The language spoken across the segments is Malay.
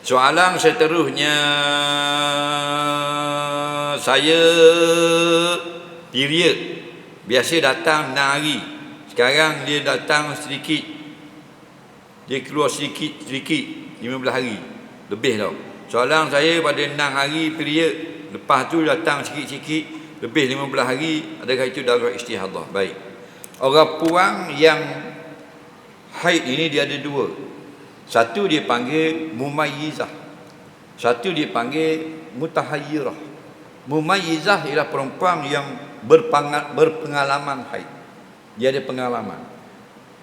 Soalan seterusnya saya period biasa datang 6 hari. Sekarang dia datang sedikit. Dia keluar sedikit sedikit 15 hari. Lebih tau. Soalan saya pada 6 hari period lepas tu datang sikit-sikit lebih 15 hari adakah itu darah istihadah? Baik. Orang puang yang haid ini dia ada dua. Satu dia panggil mumayyizah. Satu dia panggil mutahayyirah. Mumayyizah ialah perempuan yang berpengal- berpengalaman haid. Dia ada pengalaman.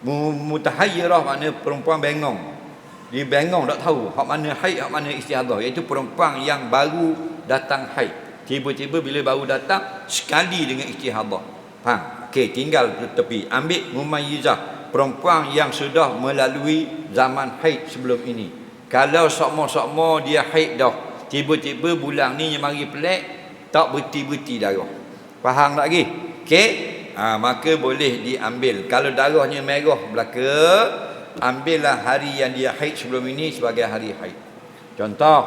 Mu- Mutahayyirah makna perempuan bengong. Dia bengong tak tahu hak mana haid, hak mana istihadah. Iaitu perempuan yang baru datang haid. Tiba-tiba bila baru datang sekali dengan istihadah. Faham? Okey, tinggal tepi. Ambil mumayyizah perempuan yang sudah melalui zaman haid sebelum ini. Kalau sokmo-sokmo dia haid dah, tiba-tiba bulan ni yang mari pelik, tak berti-berti darah. Faham tak lagi? Okey? Ha, maka boleh diambil. Kalau darahnya merah belaka, ambillah hari yang dia haid sebelum ini sebagai hari haid. Contoh,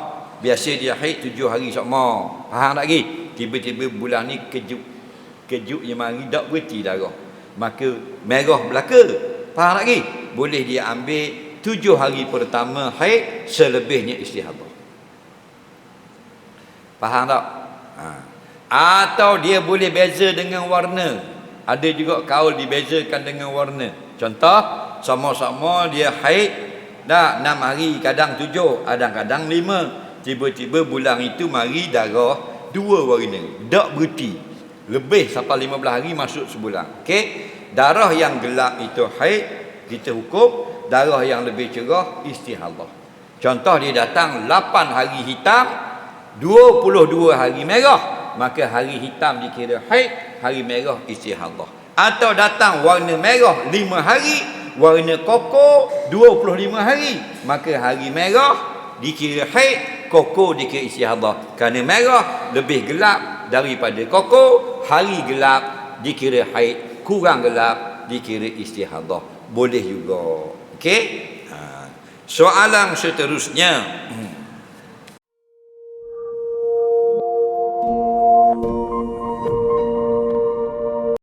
biasa dia haid tujuh hari sokmo. Faham tak lagi? Tiba-tiba bulan ni kejut. Kejut yang mari tak berti darah. Maka merah belaka. Faham lagi? Boleh dia ambil tujuh hari pertama haid selebihnya istihadah. Faham tak? Ha. Atau dia boleh beza dengan warna. Ada juga kaul dibezakan dengan warna. Contoh, sama-sama dia haid dah enam hari, kadang tujuh, kadang-kadang lima. Tiba-tiba bulan itu mari darah dua warna. Tak berhenti. Lebih sampai lima belas hari masuk sebulan. Okey? Darah yang gelap itu haid, kita hukum. Darah yang lebih cerah, istihadah. Contoh dia datang 8 hari hitam, 22 hari merah. Maka hari hitam dikira haid, hari merah istihadah. Atau datang warna merah 5 hari, warna koko 25 hari. Maka hari merah dikira haid, koko dikira istihadah. Kerana merah lebih gelap daripada kokoh hari gelap dikira haid kurang gelap dikira istihadah boleh juga okey ha. soalan seterusnya hmm.